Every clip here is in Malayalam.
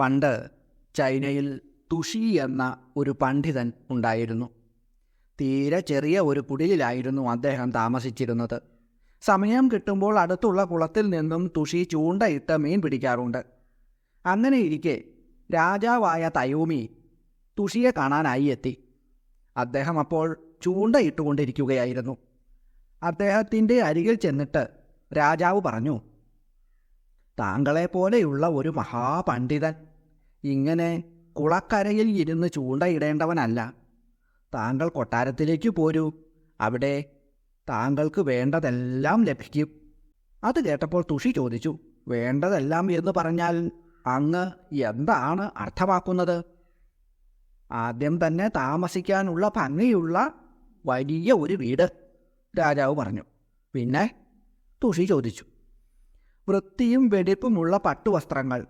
പണ്ട് ചൈനയിൽ തുഷി എന്ന ഒരു പണ്ഡിതൻ ഉണ്ടായിരുന്നു. തീരെ ചെറിയ ഒരു കുടിലിലായിരുന്നു അദ്ദേഹം താമസിച്ചിരുന്നത്. സമയം കിട്ടുമ്പോൾ അടുത്തുള്ള കുളത്തിൽ നിന്നും തുഷി ചൂണ്ടയിട്ട് മീൻ പിടിക്കാറുണ്ട്. അങ്ങനെ ഇരിക്കെ രാജാവായ തയോമി തുഷിയെ കാണാനായി എത്തി. അദ്ദേഹം അപ്പോൾ ചൂണ്ടയിട്ടുകൊണ്ടിരിക്കുകയായിരുന്നു. അദ്ദേഹത്തിന്റെ അരികിൽ ചെന്നിട്ട് രാജാവ് പറഞ്ഞു താങ്കളെപ്പോലെയുള്ള ഒരു മഹാപണ്ഡിതൻ ഇങ്ങനെ കുളക്കരയിൽ ഇരുന്ന് ചൂണ്ടയിടേണ്ടവനല്ല. താങ്കൾ കൊട്ടാരത്തിലേക്ക് പോരൂ. അവിടെ താങ്കൾക്ക് വേണ്ടതെല്ലാം ലഭിക്കും. അത് കേട്ടപ്പോൾ തുഷി ചോദിച്ചു വേണ്ടതെല്ലാം എന്ന് പറഞ്ഞാൽ അങ്ങ് എന്താണ് അർത്ഥമാക്കുന്നത്? ആദ്യം തന്നെ താമസിക്കാനുള്ള ഭംഗിയുള്ള വലിയ ഒരു വീട് രാജാവ് പറഞ്ഞു. പിന്നെ തുഷി ചോദിച്ചു വൃത്തിയും വെടിപ്പുമുള്ള പട്ടുവസ്ത്രങ്ങൾ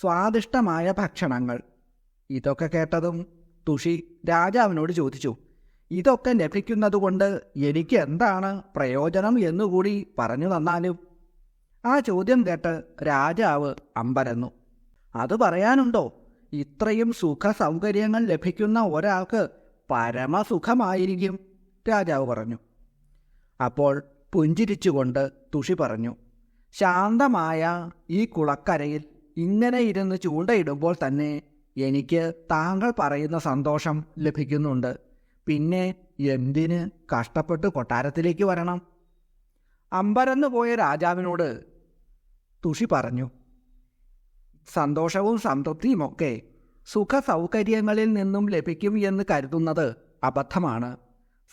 സ്വാദിഷ്ടമായ ഭക്ഷണങ്ങൾ. ഇതൊക്കെ കേട്ടതും തുഷി രാജാവിനോട് ചോദിച്ചു ഇതൊക്കെ ലഭിക്കുന്നതുകൊണ്ട് എനിക്ക് എന്താണ് പ്രയോജനം എന്നുകൂടി പറഞ്ഞു തന്നാലും? ആ ചോദ്യം കേട്ട് രാജാവ് അമ്പരന്നു അത് പറയാനുണ്ടോ? ഇത്രയും സുഖ സൗകര്യങ്ങൾ ലഭിക്കുന്ന ഒരാൾക്ക് പരമസുഖമായിരിക്കും രാജാവ് പറഞ്ഞു. അപ്പോൾ പുഞ്ചിരിച്ചുകൊണ്ട് തുഷി പറഞ്ഞു ശാന്തമായ ഈ കുളക്കരയിൽ ഇങ്ങനെ ഇരുന്ന് ചൂണ്ടയിടുമ്പോൾ തന്നെ എനിക്ക് താങ്കൾ പറയുന്ന സന്തോഷം ലഭിക്കുന്നുണ്ട്. പിന്നെ എന്തിന് കഷ്ടപ്പെട്ട് കൊട്ടാരത്തിലേക്ക് വരണം? അമ്പരന്ന് പോയ രാജാവിനോട് തുഷി പറഞ്ഞു സന്തോഷവും സംതൃപ്തിയുമൊക്കെ സുഖ സൗകര്യങ്ങളിൽ നിന്നും ലഭിക്കും എന്ന് കരുതുന്നത് അബദ്ധമാണ്.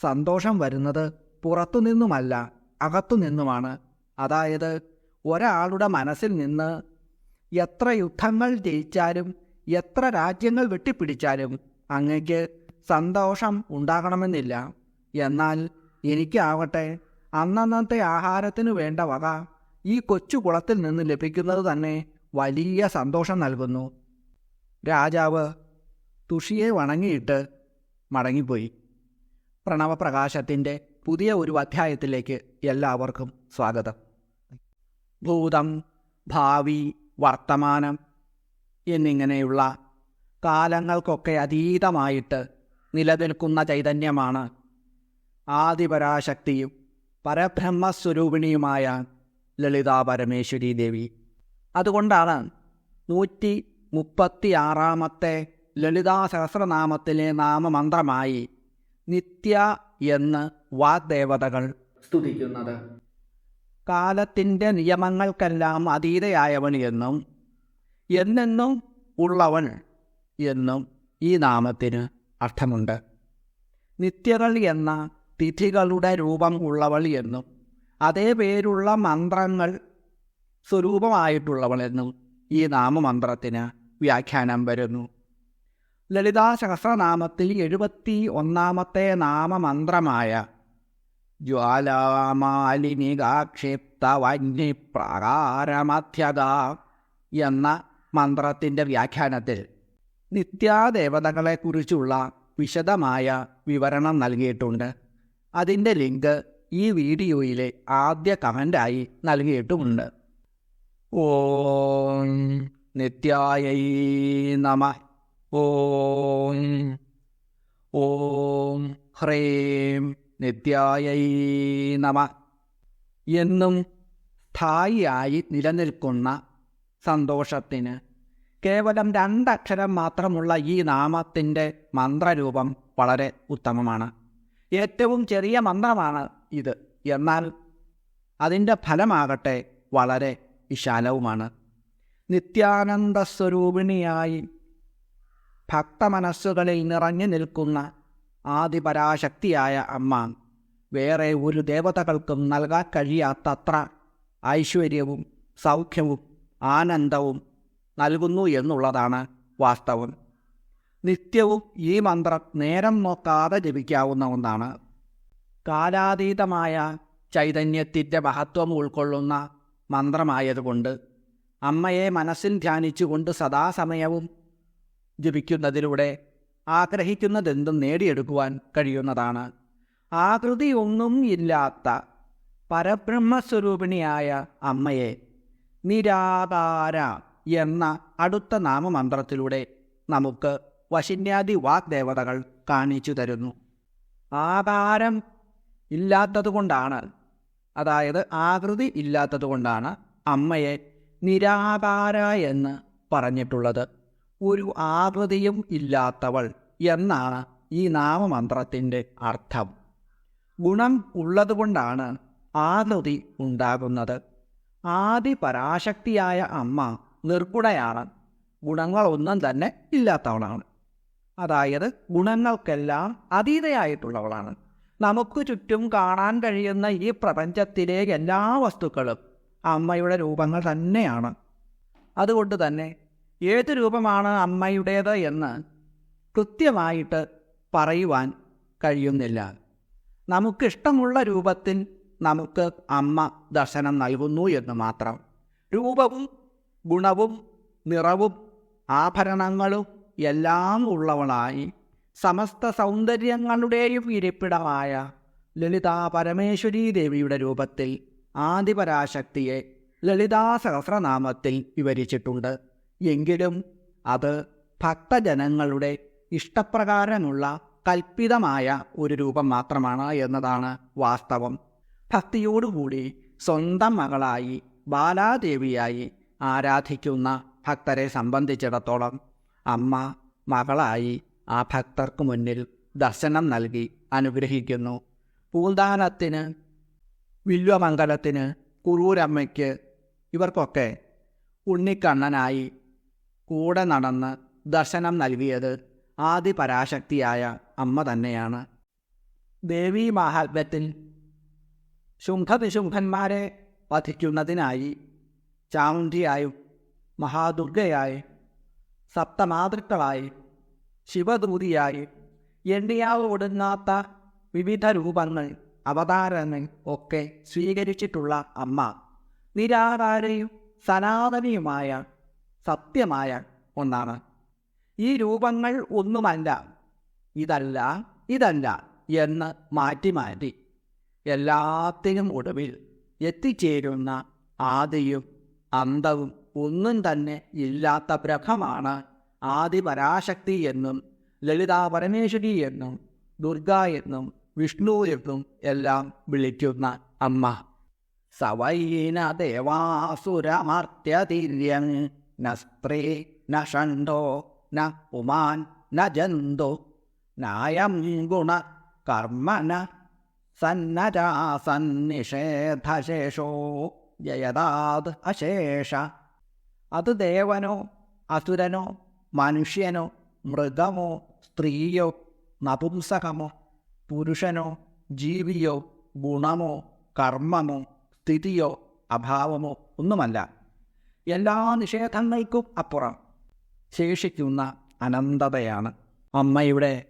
സന്തോഷം വരുന്നത് പുറത്തുനിന്നുമല്ല അകത്തുനിന്നുമാണ്. അതായത് ഒരാളുടെ മനസ്സിൽ നിന്ന് എത്ര യുദ്ധങ്ങൾ ജയിച്ചാലും എത്ര രാജ്യങ്ങൾ വെട്ടിപ്പിടിച്ചാലും അങ്ങക്ക് സന്തോഷം ഉണ്ടാകണമെന്നില്ല. എന്നാൽ എനിക്കാവട്ടെ അന്നന്നത്തെ ആഹാരത്തിനു വേണ്ട വക ഈ കൊച്ചു കുളത്തിൽ നിന്ന് ലഭിക്കുന്നത് തന്നെ വലിയ സന്തോഷം നൽകുന്നു. രാജാവ് തുഷിയെ വണങ്ങിയിട്ട് മടങ്ങിപ്പോയി. പ്രണവപ്രകാശത്തിന്റെ പുതിയ ഒരു അധ്യായത്തിലേക്ക് എല്ലാവർക്കും സ്വാഗതം. ഭൂതം ഭാവി വർത്തമാനം എന്നിങ്ങനെയുള്ള കാലങ്ങൾക്കൊക്കെ അതീതമായിട്ട് നിലനിൽക്കുന്ന ചൈതന്യമാണ് ആദിപരാശക്തിയും പരബ്രഹ്മസ്വരൂപിണിയുമായ ലളിതാ പരമേശ്വരി ദേവി. അതുകൊണ്ടാണ് നൂറ്റി മുപ്പത്തി ആറാമത്തെ ലളിതാ സഹസ്രനാമത്തിലെ നാമമന്ത്രമായി നിത്യ എന്ന് വാഗ്ദേവതകൾ സ്തുതിക്കുന്നത്. കാലത്തിന്റെ നിയമങ്ങൾക്കെല്ലാം അതീതയായവൻ എന്നും എന്നെന്നും ഉള്ളവൻ എന്നും ഈ നാമത്തിന് അർത്ഥമുണ്ട്. നിത്യകൾ എന്ന തിഥികളുടെ രൂപം ഉള്ളവൾ എന്നും അതേ പേരുള്ള മന്ത്രങ്ങൾ സ്വരൂപമായിട്ടുള്ളവൾ എന്നും ഈ നാമമന്ത്രത്തിന് വ്യാഖ്യാനം വരുന്നു. ലളിതാ സഹസ്രനാമത്തിൽ എഴുപത്തി ഒന്നാമത്തെ നാമമന്ത്രമായ ജ്വാലാമാലിനികാക്ഷിപ്തവന്യപ്രകാരമധ്യത എന്ന മന്ത്രത്തിന്റെ വ്യാഖ്യാനത്തിൽ നിത്യാദേവതകളെക്കുറിച്ചുള്ള വിശദമായ വിവരണം നൽകിയിട്ടുണ്ട്. അതിന്റെ ലിങ്ക് ഈ വീഡിയോയിലെ ആദ്യ കമന്റായി നൽകിയിട്ടുമുണ്ട്. ഓം നിത്യായൈ നമ. ഓം. ഓം. ഹ്രേം. നിത്യായൈ നമ. എന്നും സ്ഥായിയായി നിലനിൽക്കുന്ന സന്തോഷത്തിന് കേവലം രണ്ടക്ഷരം മാത്രമുള്ള ഈ നാമത്തിന്റെ മന്ത്രരൂപം വളരെ ഉത്തമമാണ്. ഏറ്റവും ചെറിയ മന്ത്രമാണ് ഇത്. എന്നാൽ അതിന്റെ ഫലമാകട്ടെ വളരെ വിശാലവുമാണ്. നിത്യാനന്ദ സ്വരൂപിണിയായി ഭക്തമനസ്സുകളിൽ നിറഞ്ഞു നിൽക്കുന്ന ആദിപരാശക്തിയായ അമ്മ. വേറെ ഒരു ദേവതകൾക്കും നൽകാൻ കഴിയാത്തത്ര ഐശ്വര്യവും സൗഖ്യവും ആനന്ദവും നൽകുന്നു എന്നുള്ളതാണ് വാസ്തവം. നിത്യവും ഈ മന്ത്രം നേരം നോക്കാതെ ജപിക്കാവുന്ന ഒന്നാണ്. കാലാതീതമായ ചൈതന്യത്തിന്റെ മഹത്വം ഉൾക്കൊള്ളുന്ന മന്ത്രമായതുകൊണ്ട് അമ്മയെ മനസ്സിൽ ധ്യാനിച്ചുകൊണ്ട് സദാസമയവും ജപിക്കുന്നതിലൂടെ ആഗ്രഹിക്കുന്നതെന്തും നേടിയെടുക്കുവാൻ കഴിയുന്നതാണ്. ആകൃതിയൊന്നും ഇല്ലാത്ത പരബ്രഹ്മസ്വരൂപിണിയായ അമ്മയെ നിരാകാര എന്ന അടുത്ത നാമമന്ത്രത്തിലൂടെ നമുക്ക് വശിന്യാദി വാഗ്ദേവതകൾ കാണിച്ചു തരുന്നു. ആകാരം ഇല്ലാത്തതുകൊണ്ടാണ് അതായത് ആകൃതി ഇല്ലാത്തതുകൊണ്ടാണ് അമ്മയെ നിരാകാര എന്ന് പറഞ്ഞിട്ടുള്ളത്. ഒരു ആകൃതിയും ഇല്ലാത്തവൾ എന്നാണ് ഈ നാമമന്ത്രത്തിന്റെ അർത്ഥം. ഗുണം ഉള്ളതുകൊണ്ടാണ് ആകൃതി ഉണ്ടാകുന്നത്. ആദി പരാശക്തിയായ അമ്മ നിർഗുണയാണ്. ഗുണങ്ങളൊന്നും തന്നെ ഇല്ലാത്തവളാണ്. അതായത് ഗുണങ്ങൾക്കെല്ലാം അതീതയായിട്ടുള്ളവളാണ്. നമുക്ക് ചുറ്റും കാണാൻ കഴിയുന്ന ഈ പ്രപഞ്ചത്തിലെ എല്ലാ വസ്തുക്കളും അമ്മയുടെ രൂപങ്ങൾ തന്നെയാണ്. അതുകൊണ്ട് തന്നെ ഏത് രൂപമാണ് അമ്മയുടേത് എന്ന് കൃത്യമായിട്ട് പറയുവാൻ കഴിയുന്നില്ല. നമുക്കിഷ്ടമുള്ള രൂപത്തിൽ നമുക്ക് അമ്മ ദർശനം നൽകുന്നു എന്ന് മാത്രം. രൂപവും ഗുണവും നിറവും ആഭരണങ്ങളും എല്ലാം ഉള്ളവളായി സമസ്ത സൗന്ദര്യങ്ങളുടെയും ഇരിപ്പിടമായ ലളിതാ പരമേശ്വരീ ദേവിയുടെ രൂപത്തിൽ ആദിപരാശക്തിയെ ലളിതാ സഹസ്രനാമത്തിൽ വിവരിച്ചിട്ടുണ്ട്. എങ്കിലും അത് ഭക്തജനങ്ങളുടെ ഇഷ്ടപ്രകാരമുള്ള കൽപ്പിതമായ ഒരു രൂപം മാത്രമാണ് എന്നതാണ് വാസ്തവം. ഭക്തിയോടുകൂടി സ്വന്തം മകളായി ബാലാദേവിയായി ആരാധിക്കുന്ന ഭക്തരെ സംബന്ധിച്ചിടത്തോളം അമ്മ മകളായി ആ ഭക്തർക്ക് മുന്നിൽ ദർശനം നൽകി അനുഗ്രഹിക്കുന്നു. പൂന്താനത്തിന് വില്വമംഗലത്തിന് കുറൂരമ്മയ്ക്ക് ഇവർക്കൊക്കെ ഉണ്ണിക്കണ്ണനായി കൂടെ നടന്ന് ദർശനം നൽകിയത് ആദിപരാശക്തിയായ അമ്മ തന്നെയാണ്. ദേവീ മാഹാത്മ്യത്തിൽ ശുംഭവിശുംഭന്മാരെ വധിക്കുന്നതിനായി ചാമുണ്ടിയായും മഹാദുർഗയായി സപ്തമാതൃക്കളായി ശിവദൂതിയായി എണ്ണിയാവ് ഒടുങ്ങാത്ത വിവിധ രൂപങ്ങൾ അവതാരങ്ങൾ ഒക്കെ സ്വീകരിച്ചിട്ടുള്ള അമ്മ. നിരാകാരയും സനാതനിയുമായ സത്യമായ ഒന്നാണ്. ഈ രൂപങ്ങൾ ഒന്നുമല്ല. ഇതല്ല ഇതല്ല എന്ന് മാറ്റി മാറ്റി എല്ലാത്തിനും ഒടുവിൽ എത്തിച്ചേരുന്ന ആദിയും അന്തവും ഒന്നും തന്നെ ഇല്ലാത്ത ബ്രഹ്മമാണ് ആദിപരാശക്തി എന്നും ലളിതാ പരമേശ്വരി എന്നും ദുർഗ എന്നും വിഷ്ണു എന്നും എല്ലാം വിളിക്കുന്ന അമ്മ. സവൈന ദേവാസുരമർത്യതിര്യൻ ന സ്ത്രീ ന ഷണ്ടോ ന ന ജന്തു നായം ഗുണ കർമ്മന സന്നരാസന്നിഷേധശേഷോ ജയതാത് അശേഷ. അത് ദേവനോ അസുരനോ മനുഷ്യനോ മൃഗമോ സ്ത്രീയോ നപുംസകമോ പുരുഷനോ ജീവിയോ ഗുണമോ കർമ്മമോ സ്ഥിതിയോ അഭാവമോ ഒന്നുമല്ല. എല്ലാ നിഷേധങ്ങൾക്കും അപ്പുറം. ശേഷിക്കുന്ന അനന്തതയാണ് അമ്മയുടെ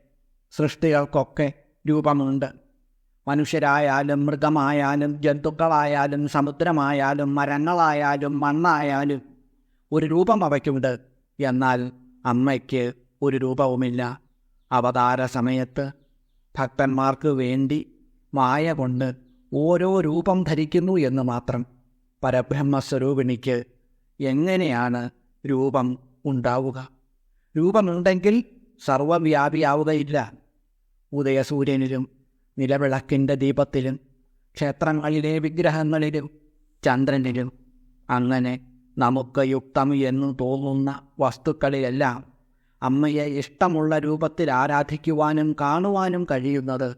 സൃഷ്ടികൾക്കൊക്കെ രൂപമുണ്ട്. മനുഷ്യരായാലും മൃഗമായാലും ജന്തുക്കളായാലും സമുദ്രമായാലും മരങ്ങളായാലും മണ്ണായാലും ഒരു രൂപം അവയ്ക്കുണ്ട്. എന്നാൽ അമ്മയ്ക്ക് ഒരു രൂപവുമില്ല. അവതാര സമയത്ത് ഭക്തന്മാർക്ക് വേണ്ടി മായ കൊണ്ട് ഓരോ രൂപം ധരിക്കുന്നു എന്ന് മാത്രം പരബ്രഹ്മസ്വരൂപിണിക്ക് എങ്ങനെയാണ് രൂപം ഉണ്ടാവുക? രൂപമുണ്ടെങ്കിൽ സർവവ്യാപിയാവുകയില്ല. ഉദയസൂര്യനിലും നിലവിളക്കിന്റെ ദീപത്തിലും ക്ഷേത്രങ്ങളിലെ വിഗ്രഹങ്ങളിലും ചന്ദ്രനിലും. അങ്ങനെ നമുക്ക് യുക്തം എന്ന് തോന്നുന്ന വസ്തുക്കളിലെല്ലാം അമ്മയെ ഇഷ്ടമുള്ള രൂപത്തിൽ ആരാധിക്കുവാനും കാണുവാനും കഴിയുന്നത്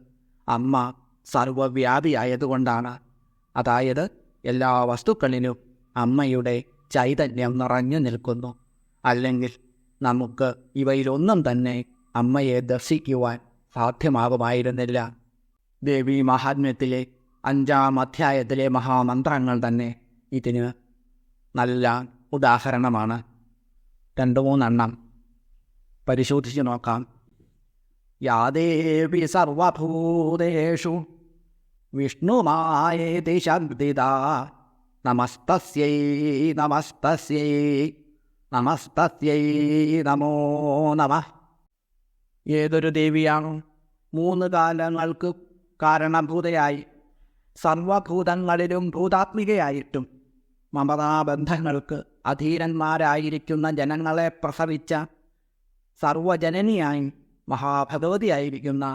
അമ്മ സർവവ്യാപിയായതുകൊണ്ടാണ്. അതായത് എല്ലാ വസ്തുക്കളിലും അമ്മയുടെ ചൈതന്യം നിറഞ്ഞു നിൽക്കുന്നു. അല്ലെങ്കിൽ നമുക്ക് ഇവയിലൊന്നും തന്നെ അമ്മയെ ദർശിക്കുവാൻ സാധ്യമാകുമായിരുന്നില്ല. ദേവി മഹാത്മ്യത്തിലെ അഞ്ചാം അധ്യായത്തിലെ മഹാമന്ത്രങ്ങൾ തന്നെ ഇതിന് നല്ല ഉദാഹരണമാണ്. രണ്ട് മൂന്നെണ്ണം. പരിശോധിച്ച് നോക്കാം. യാദേവി സർവഭൂതേഷു വിഷ്ണുമായേതി ശബ്ദിത നമസ്തസ്യൈ നമസ്തസ്യൈ നമസ്തസ്യൈ നമോ നമ. ഏതൊരു ദേവിയാണോ മൂന്ന് കാലങ്ങൾക്ക് കാരണഭൂതയായി സർവഭൂതങ്ങളിലും ഭൂതാത്മികയായിട്ടും മമതാബന്ധങ്ങൾക്ക് അധീരന്മാരായിരിക്കുന്ന ജനങ്ങളെ പ്രസവിച്ച സർവജനനിയായി മഹാഭഗവതിയായിരിക്കുന്ന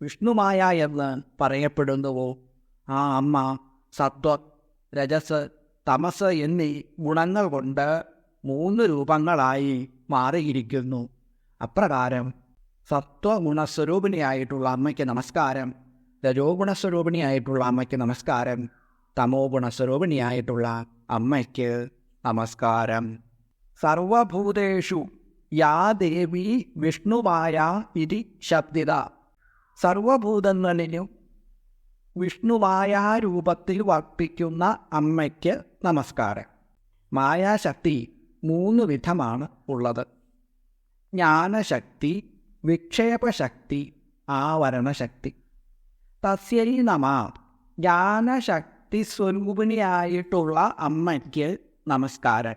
വിഷ്ണുമായ എന്ന് പറയപ്പെടുന്നുവോ? ആ അമ്മ സത്വ രജസ് തമസ് എന്നീ ഗുണങ്ങൾ കൊണ്ട് മൂന്ന് രൂപങ്ങളായി മാറിയിരിക്കുന്നു. അപ്രകാരം സത്വഗുണസ്വരൂപിണിയായിട്ടുള്ള അമ്മയ്ക്ക് നമസ്കാരം രജോഗുണസ്വരൂപിണിയായിട്ടുള്ള അമ്മയ്ക്ക് നമസ്കാരം തമോ ഗുണസ്വരൂപിണിയായിട്ടുള്ള അമ്മയ്ക്ക് നമസ്കാരം. സർവഭൂതേഷു യാ ദേവി വിഷ്ണുവായ ഇതി ശബ്ദിത. സർവഭൂതങ്ങളിലും വിഷ്ണുമായ രൂപത്തിൽ വർത്തിക്കുന്ന അമ്മയ്ക്ക് നമസ്കാരം. മായാശക്തി മൂന്ന് വിധമാണ് ഉള്ളത്. ജ്ഞാനശക്തി വിക്ഷേപശക്തി ആവരണശക്തി. തസ്യൈ നമ ജ്ഞാനശക്തി സ്വരൂപിണിയായിട്ടുള്ള അമ്മയ്ക്ക് നമസ്കാരം.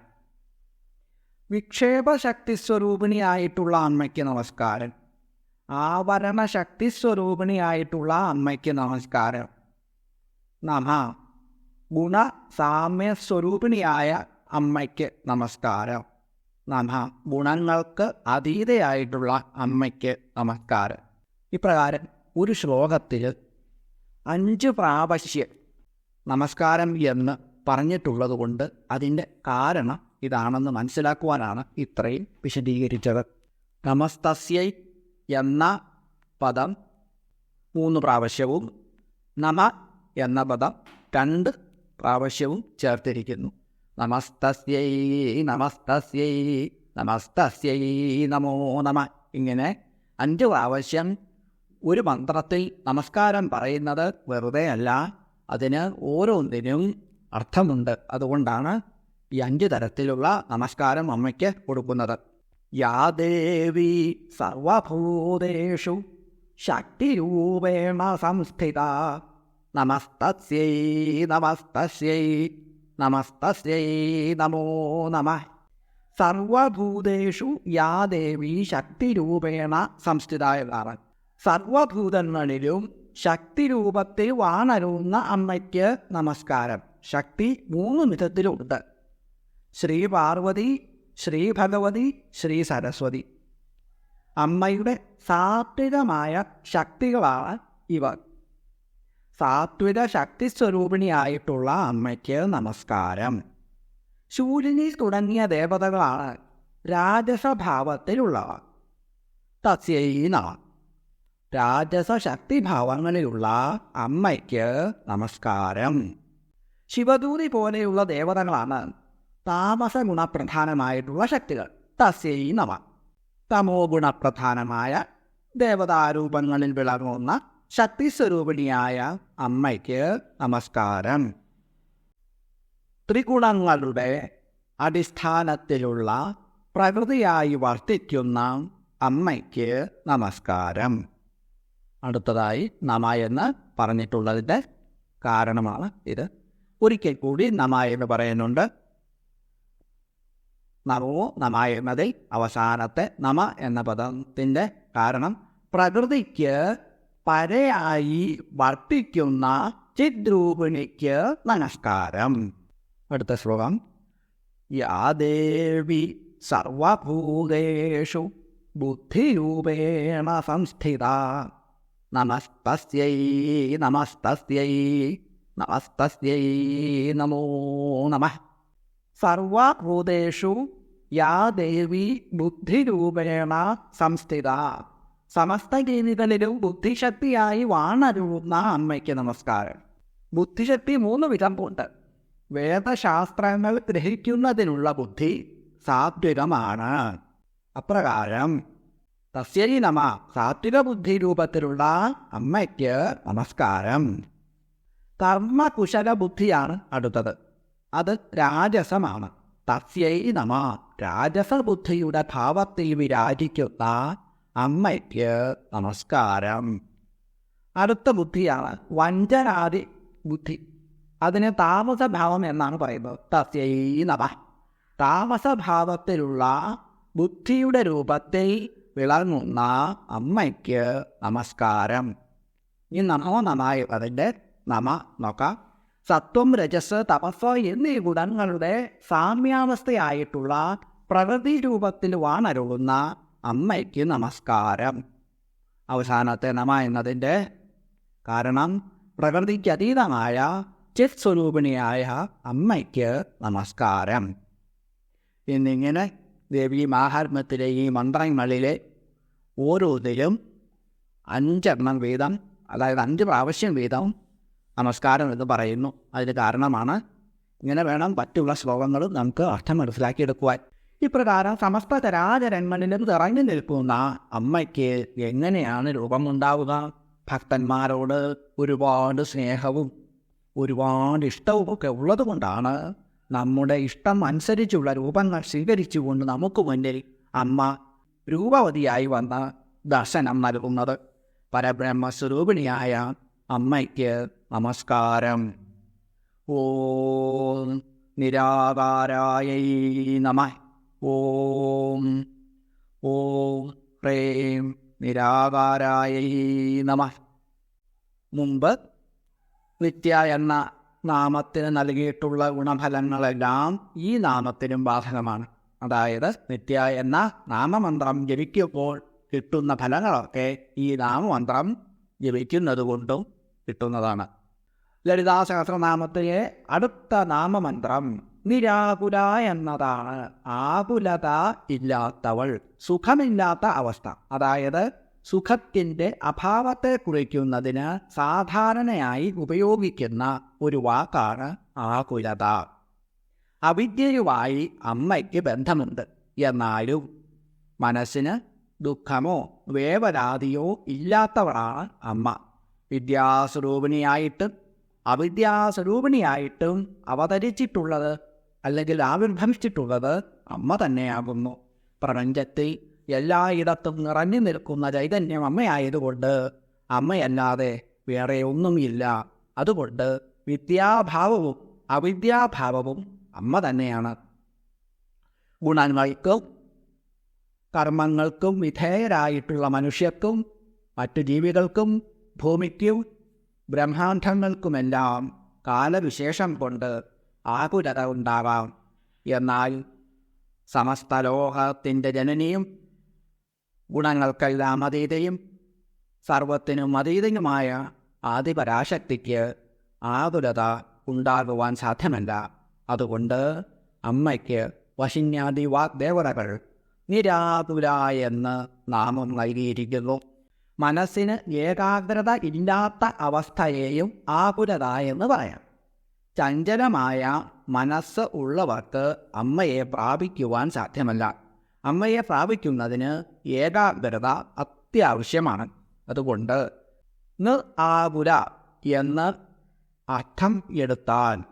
വിക്ഷേപശക്തി സ്വരൂപിണിയായിട്ടുള്ള അമ്മയ്ക്ക് നമസ്കാരം. ആവരണശക്തി സ്വരൂപിണിയായിട്ടുള്ള അമ്മയ്ക്ക് നമസ്കാരം. നമ ഗുണ സാമ്യ സ്വരൂപിണിയായ അമ്മയ്ക്ക് നമസ്കാരം. നമ ഗുണങ്ങൾക്ക് അതീതയായിട്ടുള്ള അമ്മയ്ക്ക് നമസ്കാരം. ഇപ്രകാരം ഒരു ശ്ലോകത്തിൽ അഞ്ച് പ്രാവശ്യം നമസ്കാരം എന്ന് പറഞ്ഞിട്ടുള്ളത് കൊണ്ട് അതിന്റെ കാരണം ഇതാണെന്ന് മനസ്സിലാക്കുവാനാണ് ഇത്രയും വിശദീകരിച്ചത്. നമസ്തസ്യൈ എന്ന പദം മൂന്ന് പ്രാവശ്യവും നമ എന്ന പദം രണ്ട് പ്രാവശ്യവും ചേർത്തിരിക്കുന്നു. നമസ്തസ്യൈ നമസ്തസ്യൈ നമസ്തസ്യൈ നമോ നമ. ഇങ്ങനെ അഞ്ച് പ്രാവശ്യം ഒരു മന്ത്രത്തിൽ നമസ്കാരം പറയുന്നത് വെറുതെ അല്ല അതിന് ഓരോന്നിനും അർത്ഥമുണ്ട്. അതുകൊണ്ടാണ് ഈ അഞ്ച് തരത്തിലുള്ള നമസ്കാരം അമ്മയ്ക്ക് കൊടുക്കുന്നത്. യാ ദേവി സർവഭൂതേഷു ശക്തിരൂപേണ സംസ്ഥിത നമസ്തസ്യൈ നമസ്തസ്യൈ നമസ്തസ്യൈ നമോ നമ. സർവഭൂതേഷു യാ ദേവി ശക്തിരൂപേണ എന്നാണ് സർവഭൂതങ്ങളിലും ശക്തിരൂപത്തിൽ വാണരുന്ന അമ്മയ്ക്ക് നമസ്കാരം. ശക്തി മൂന്ന് വിധത്തിലുണ്ട്. ശ്രീ പാർവതി ശ്രീ ഭഗവതി ശ്രീ സരസ്വതി അമ്മയുടെ സാത്വികമായ ശക്തികളാണ് ഇവർ സാത്വിക ശക്തി സ്വരൂപിണിയായിട്ടുള്ള അമ്മയ്ക്ക് നമസ്കാരം. ശൂലിനി തുടങ്ങിയ ദേവതകളാണ് രാജസഭാവത്തിലുള്ളവ. തസ്യൈ രാജസശക്തിഭാവങ്ങളിലുള്ള രാജസ ശക്തിഭാവങ്ങളിലുള്ള അമ്മയ്ക്ക് നമസ്കാരം. ശിവദൂതി പോലെയുള്ള ദേവതകളാണ് താമസ ഗുണപ്രധാനമായിട്ടുള്ള ശക്തികൾ. തസ്യൈ നമ. തമോ ഗുണപ്രധാനമായ ദേവതാരൂപങ്ങളിൽ വിളങ്ങുന്ന ശക്തിസ്വരൂപിണിയായ അമ്മയ്ക്ക് നമസ്കാരം. ത്രിഗുണങ്ങളുടെ അടിസ്ഥാനത്തിലുള്ള പ്രകൃതിയായി വർത്തിക്കുന്ന അമ്മയ്ക്ക് നമസ്കാരം. അടുത്തതായി നമ എന്ന് പറഞ്ഞിട്ടുള്ളതിന്റെ കാരണമാണ് ഇത്. ഒരിക്കൽ കൂടി നമ എന്ന് പറയുന്നുണ്ട്. നമോ നമ എന്നതിൽ അവസാനത്തെ നമ എന്ന പദത്തിന്റെ കാരണം പ്രകൃതിക്ക് പരയായി വർത്തിക്കുന്ന ചിദ്രൂപിണിക്ക് നമസ്കാരം. അടുത്ത ശ്ലോകം. യാ ദേവി സർവഭൂതേഷു ബുദ്ധിരൂപേണ സംസ്ഥിത. നമസ്തസ്യൈ നമസ്തസ്യൈ നമസ്തസ്യൈ നമോ നമ. സർവഭൂതേഷു യാ ദേവി ബുദ്ധിരൂപേണ സംസ്ഥിത. സമസ്ത രീതികളിലും ബുദ്ധിശക്തിയായി വാണരുന്ന അമ്മയ്ക്ക് നമസ്കാരം. ബുദ്ധിശക്തി മൂന്ന് വിധമുണ്ട്. വേദശാസ്ത്രങ്ങൾ ഗ്രഹിക്കുന്നതിനുള്ള ബുദ്ധി സാത്വികമാണ്. അപ്രകാരം തസ്യരി നമ സാത്വിക ബുദ്ധി രൂപത്തിലുള്ള അമ്മയ്ക്ക് നമസ്കാരം. കർമ്മകുശല ബുദ്ധിയാണ് അടുത്തത്. അത് രാജസമാണ്. തസ്യൈ നമ രാജസബുദ്ധിയുടെ ഭാവത്തിൽ വിരാജിക്കുന്ന അമ്മയ്ക്ക് നമസ്കാരം. അടുത്ത ബുദ്ധിയാണ് വഞ്ചനാദി ബുദ്ധി. അതിന് താമസഭാവം എന്നാണ് പറയുന്നത്. തസ്യൈ നമ താമസഭാവത്തിലുള്ള ബുദ്ധിയുടെ രൂപത്തിൽ വിളങ്ങുന്ന അമ്മയ്ക്ക് നമസ്കാരം. ഈ നമോ നമായ അതിന്റെ നമ നോക്കാം. സത്വം രജസ് തപസ് എന്നീ ഗുണങ്ങളുടെ സാമ്യാവസ്ഥയായിട്ടുള്ള പ്രകൃതി രൂപത്തിൽ വാണരുളുന്ന അമ്മയ്ക്ക് നമസ്കാരം. അവസാനത്തെ നമ എന്നതിന്റെ കാരണം പ്രകൃതിക്ക് അതീതമായ ചിത് സ്വരൂപിണിയായ അമ്മയ്ക്ക് നമസ്കാരം. എന്നിങ്ങനെ ദേവി മാഹാത്മ്യത്തിലെ ഈ മന്ത്രങ്ങളിലെ ഓരോന്നിലും അഞ്ചെണ്ണം വീതം അതായത് അഞ്ച് പ്രാവശ്യം വീതം നമസ്കാരം എന്ന് പറയുന്നു. അതിന് കാരണമാണ് ഇങ്ങനെ വേണം മറ്റുള്ള ശ്ലോകങ്ങളും നമുക്ക് അർത്ഥം മനസ്സിലാക്കിയെടുക്കുവാൻ. ഇപ്രകാരം സമസ്ത തരാചരന്മനിലും തിറങ്ങി നിൽക്കുന്ന അമ്മയ്ക്ക് എങ്ങനെയാണ് രൂപമുണ്ടാവുക? ഭക്തന്മാരോട് ഒരുപാട് സ്നേഹവും ഒരുപാട് ഇഷ്ടവും ഒക്കെ ഉള്ളതുകൊണ്ടാണ് നമ്മുടെ ഇഷ്ടം അനുസരിച്ചുള്ള രൂപങ്ങൾ സ്വീകരിച്ചുകൊണ്ട് നമുക്ക് മുന്നിൽ അമ്മ രൂപവതിയായി വന്ന് ദർശനം നൽകുന്നത്. പരബ്രഹ്മസ്വരൂപിണിയായ അമ്മയ്ക്ക് നമസ്കാരം. ഓം നിരാകാരായ നമ. ഓം ഓം ഹ്രേം നിരാകാരായ നമ. മുമ്പ് നിത്യ എന്ന നാമത്തിന് നൽകിയിട്ടുള്ള ഗുണഫലങ്ങളെല്ലാം ഈ നാമത്തിനും ബാധകമാണ്. അതായത് നിത്യ എന്ന നാമമന്ത്രം ജപിക്കുമ്പോൾ കിട്ടുന്ന ഫലങ്ങളൊക്കെ ഈ നാമമന്ത്രം ജപിക്കുന്നത് കൊണ്ടും കിട്ടുന്നതാണ്. ലളിതാ സഹസ്രനാമത്തിലെ അടുത്ത നാമമന്ത്രം നിരാകുല എന്നതാണ്. ആകുലത ഇല്ലാത്തവൾ സുഖമില്ലാത്ത അവസ്ഥ. അതായത് സുഖത്തിന്റെ അഭാവത്തെ കുറിക്കുന്നതിന് സാധാരണയായി ഉപയോഗിക്കുന്ന ഒരു വാക്കാണ് ആകുലത. അവിദ്യയുമായി അമ്മയ്ക്ക് ബന്ധമുണ്ട്. എന്നാലും മനസ്സിന് ദുഃഖമോ വേവലാതിയോ ഇല്ലാത്തവളാണ് അമ്മ. വിദ്യാസ്വരൂപിണിയായിട്ടും അവിദ്യാസ്വരൂപിണിയായിട്ടും അവതരിച്ചിട്ടുള്ളത് അല്ലെങ്കിൽ ആവിർഭവിച്ചിട്ടുള്ളത് അമ്മ തന്നെയാകുന്നു. പ്രപഞ്ചത്തിൽ എല്ലായിടത്തും നിറഞ്ഞു നിൽക്കുന്ന ചൈതന്യം അമ്മയായതുകൊണ്ട് അമ്മയല്ലാതെ വേറെ ഒന്നുമില്ല. അതുകൊണ്ട് വിദ്യാഭാവവും അവിദ്യാഭാവവും അമ്മ തന്നെയാണ്. ഗുണങ്ങൾക്കും കർമ്മങ്ങൾക്കും വിധേയരായിട്ടുള്ള മനുഷ്യർക്കും മറ്റു ജീവികൾക്കും ഭൂമിക്കും ബ്രഹ്മാണ്ഡങ്ങൾക്കുമെല്ലാം കാലവിശേഷം കൊണ്ട് ആകുലത ഉണ്ടാവാം. എന്നാൽ സമസ്ത ലോകത്തിന്റെ ജനനിയും ഗുണങ്ങൾക്കെല്ലാം അതീതയും സർവത്തിനും അതീതയുമായ ആദിപരാശക്തിക്ക് ആതുലത ഉണ്ടാകുവാൻ സാധ്യമല്ല. അതുകൊണ്ട് അമ്മയ്ക്ക് വശിന്യാദി വാഗ്ദേവതകൾ നിരാതുല എന്ന് നാമം നൽകിയിരിക്കുന്നു. മനസ്സിന് ഏകാഗ്രത ഇല്ലാത്ത അവസ്ഥയെയും ആകുലത എന്ന് പറയാം. ചഞ്ചലമായ മനസ്സ് ഉള്ളവർക്ക് അമ്മയെ പ്രാപിക്കുവാൻ സാധ്യമല്ല. അമ്മയെ പ്രാപിക്കുന്നതിന് ഏകാഗ്രത അത്യാവശ്യമാണ്. അതുകൊണ്ട് ന് ആകുല എന്ന് അർത്ഥം എടുത്താൽ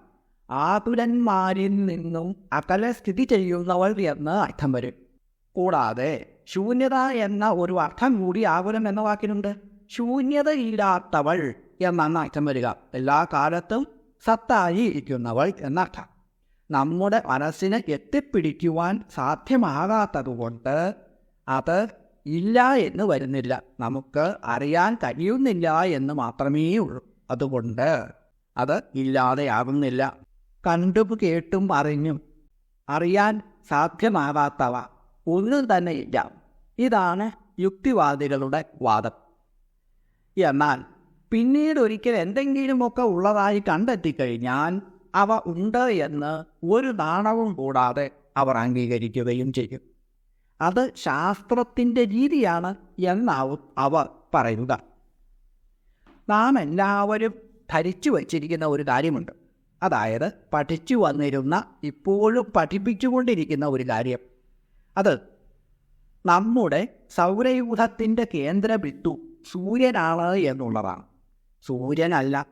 ആകുലന്മാരിൽ നിന്നും അകലെ സ്ഥിതി ചെയ്യുന്നവർ എന്ന് അർത്ഥം വരും. കൂടാതെ ശൂന്യത എന്ന ഒരു അർത്ഥം കൂടി ആകുലം എന്ന വാക്കിനുണ്ട് ശൂന്യതയില്ലാത്തവൾ എന്നാണ് അർത്ഥം വരിക. എല്ലാ കാലത്തും സത്തായി ഇരിക്കുന്നവൾ എന്നർത്ഥം നമ്മുടെ മനസ്സിനെ എത്തിപ്പിടിക്കുവാൻ സാധ്യമാകാത്തതുകൊണ്ട് അത് ഇല്ല എന്ന് വരുന്നില്ല. നമുക്ക് അറിയാൻ കഴിയുന്നില്ല എന്ന് മാത്രമേ ഉള്ളൂ. അതുകൊണ്ട് അത് ഇല്ലാതെയാകുന്നില്ല. കണ്ടും കേട്ടും അറിഞ്ഞും അറിയാൻ സാധ്യമാകാത്തവ. ഒന്നും തന്നെ ഇല്ല. ഇതാണ് യുക്തിവാദികളുടെ വാദം. എന്നാൽ പിന്നീട് ഒരിക്കൽ എന്തെങ്കിലുമൊക്കെ ഉള്ളതായി കണ്ടെത്തിക്കഴിഞ്ഞാൽ അവ ഉണ്ട് എന്ന് ഒരു നാണവും കൂടാതെ അവർ അംഗീകരിക്കുകയും ചെയ്യും. അത് ശാസ്ത്രത്തിന്റെ രീതിയാണ് എന്നാവും അവർ പറയുക നാം എല്ലാവരും ധരിച്ചു വച്ചിരിക്കുന്ന ഒരു കാര്യമുണ്ട്. അതായത് പഠിച്ചു വന്നിരുന്ന ഇപ്പോഴും പഠിപ്പിച്ചുകൊണ്ടിരിക്കുന്ന ഒരു കാര്യം. അത് നമ്മുടെ സൗരയൂഥത്തിന്റെ കേന്ദ്ര ബിന്ദു സൂര്യനാണ് എന്നുള്ളതാണ്. സൂര്യനല്ല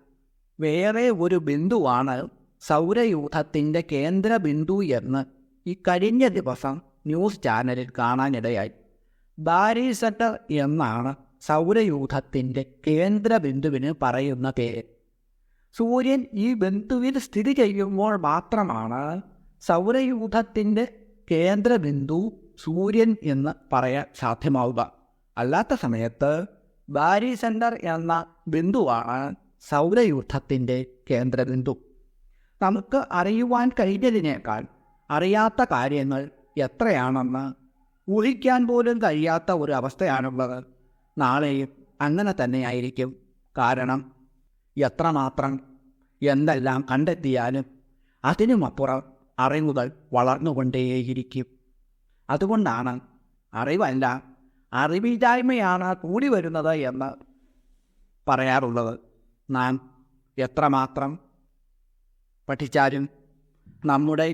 വേറെ ഒരു ബിന്ദുവാണ് സൗരയൂഥത്തിന്റെ കേന്ദ്ര ബിന്ദു എന്ന് ഈ കഴിഞ്ഞ ദിവസം ന്യൂസ് ചാനലിൽ കാണാനിടയായി. ബാരി സെറ്റർ എന്നാണ് സൗരയൂഥത്തിന്റെ കേന്ദ്ര ബിന്ദുവിന് പറയുന്ന പേര്. സൂര്യൻ ഈ ബിന്ദുവിൽ സ്ഥിതി ചെയ്യുമ്പോൾ മാത്രമാണ് സൗരയൂഥത്തിന്റെ കേന്ദ്ര ബിന്ദു സൂര്യൻ എന്ന് പറയാൻ സാധ്യമാവുക. അല്ലാത്ത സമയത്ത് ബാരി സെന്റർ എന്ന ബിന്ദുവാണ് സൗരയൂഥത്തിന്റെ കേന്ദ്രബിന്ദു. നമുക്ക് അറിയുവാൻ കഴിഞ്ഞതിനേക്കാൾ അറിയാത്ത കാര്യങ്ങൾ എത്രയാണെന്ന് ഊഹിക്കാൻ പോലും കഴിയാത്ത ഒരു അവസ്ഥയാണുള്ളത്. നാളെയും അങ്ങനെ തന്നെയായിരിക്കും കാരണം എത്രമാത്രം എന്തെല്ലാം കണ്ടെത്തിയാലും അതിനുമപ്പുറം അറിവുകൾ വളർന്നുകൊണ്ടേയിരിക്കും. അതുകൊണ്ടാണ് അറിവല്ല അറിവില്ലായ്മയാണ് കൂടി വരുന്നത് എന്ന് പറയാറുള്ളത്. നാം എത്രമാത്രം പഠിച്ചാലും നമ്മുടെ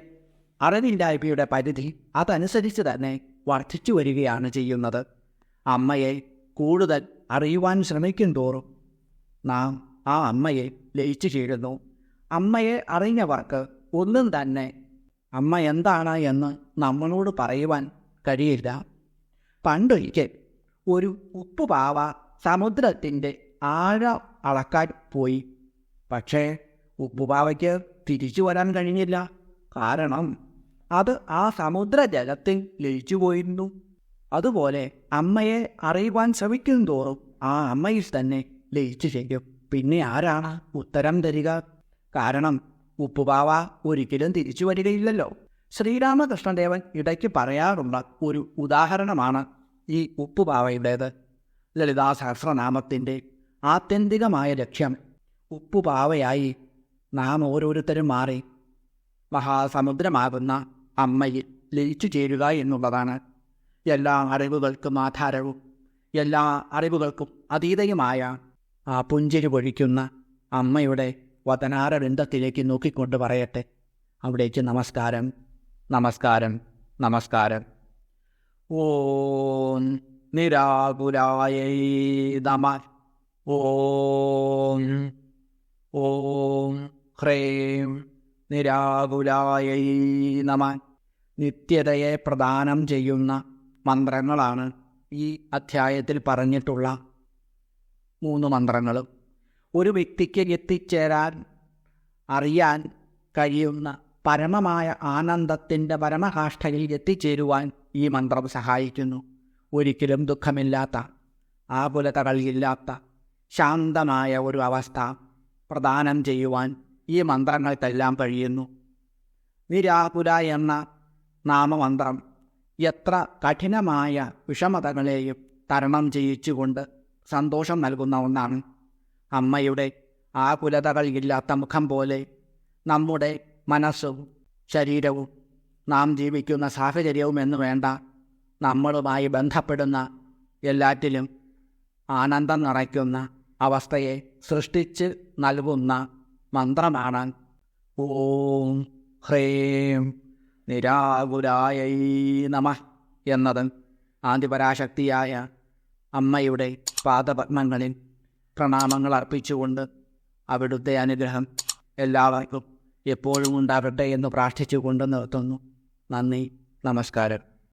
അറിവില്ലായ്മയുടെ പരിധി അതനുസരിച്ച് തന്നെ വർദ്ധിച്ചു വരികയാണ് ചെയ്യുന്നത്. അമ്മയെ കൂടുതൽ അറിയുവാൻ ശ്രമിക്കും തോറും നാം ആ അമ്മയെ ലയിച്ചു ചേരുന്നു. അമ്മയെ അറിഞ്ഞവർക്ക് ഒന്നും തന്നെ അമ്മ എന്താണ് എന്ന് നമ്മളോട് പറയുവാൻ കഴിയില്ല. പണ്ടൊരിക്കൽ ഒരു ഉപ്പുപാവ സമുദ്രത്തിന്റെ ആഴം അളക്കാൻ പോയി. പക്ഷേ ഉപ്പുപാവയ്ക്ക് തിരിച്ചു വരാൻ കഴിഞ്ഞില്ല. കാരണം അത് ആ സമുദ്രജലത്തിൽ ലയിച്ചു പോയിരുന്നു. അതുപോലെ അമ്മയെ അറിയുവാൻ ശ്രമിക്കും തോറും ആ അമ്മയിൽ തന്നെ ലയിച്ചു ചെയ്യും പിന്നെ ആരാണ് ഉത്തരം തരിക? കാരണം ഉപ്പുപാവ ഒരിക്കലും തിരിച്ചു വരികയില്ലല്ലോ. ശ്രീരാമകൃഷ്ണദേവൻ ഇടയ്ക്ക് പറയാറുള്ള ഒരു ഉദാഹരണമാണ് ഈ ഉപ്പുപാവയുടേത്. ലളിതാ സഹസ്രനാമത്തിന്റെ ആത്യന്തികമായ ലക്ഷ്യം ഉപ്പുപാവയായി നാം ഓരോരുത്തരും മാറി മഹാസമുദ്രമാകുന്ന അമ്മയിൽ ലയിച്ചു ചേരുക എന്നുള്ളതാണ്. എല്ലാ അറിവുകൾക്കും ആധാരവും എല്ലാ അറിവുകൾക്കും അതീതയുമായ ആ പുഞ്ചിരി പൊഴിക്കുന്ന അമ്മയുടെ വതനാര വൃന്ദത്തിലേക്ക് നോക്കിക്കൊണ്ട് പറയട്ടെ. അവിടേക്ക് നമസ്കാരം നമസ്കാരം നമസ്കാരം. ഓ നിരാകുലായ നമ. ഓം ഓം ഹ്രേം നിരാകുലായ നമ. നിത്യതയെ പ്രദാനം ചെയ്യുന്ന മന്ത്രങ്ങളാണ് ഈ അധ്യായത്തിൽ പറഞ്ഞിട്ടുള്ള മൂന്ന് മന്ത്രങ്ങളും. ഒരു വ്യക്തിക്ക് എത്തിച്ചേരാൻ അറിയാൻ കഴിയുന്ന പരമമായ ആനന്ദത്തിന്റെ പരമകാഷ്ഠയിൽ എത്തിച്ചേരുവാൻ ഈ മന്ത്രം സഹായിക്കുന്നു. ഒരിക്കലും ദുഃഖമില്ലാത്ത ആകുലതകളില്ലാത്ത ശാന്തമായ ഒരു അവസ്ഥ പ്രദാനം ചെയ്യുവാൻ ഈ മന്ത്രങ്ങൾക്കെല്ലാം കഴിയുന്നു. നിരാകുല എന്ന നാമമന്ത്രം എത്ര കഠിനമായ വിഷമതകളെയും തരണം ചെയ്യിച്ചുകൊണ്ട് സന്തോഷം നൽകുന്ന ഒന്നാണ് അമ്മയുടെ ആകുലതകൾ ഇല്ലാത്ത മുഖം പോലെ നമ്മുടെ മനസ്സും ശരീരവും നാം ജീവിക്കുന്ന സാഹചര്യവും എന്ന് വേണ്ട നമ്മളുമായി ബന്ധപ്പെടുന്ന എല്ലാറ്റിലും ആനന്ദം നിറയ്ക്കുന്ന അവസ്ഥയെ സൃഷ്ടിച്ച് നൽകുന്ന മന്ത്രമാണ് ഓം ഹ്രേം നിരാകുലായ നമ എന്നത് ആദിപരാശക്തിയായ അമ്മയുടെ പാദപത്മങ്ങളിൽ പ്രണാമങ്ങൾ അർപ്പിച്ചുകൊണ്ട് അവിടുത്തെ അനുഗ്രഹം എല്ലാവർക്കും എപ്പോഴും ഉണ്ടാകട്ടെ എന്ന് പ്രാർത്ഥിച്ചുകൊണ്ട് നിർത്തുന്നു. നന്ദി നമസ്കാരം.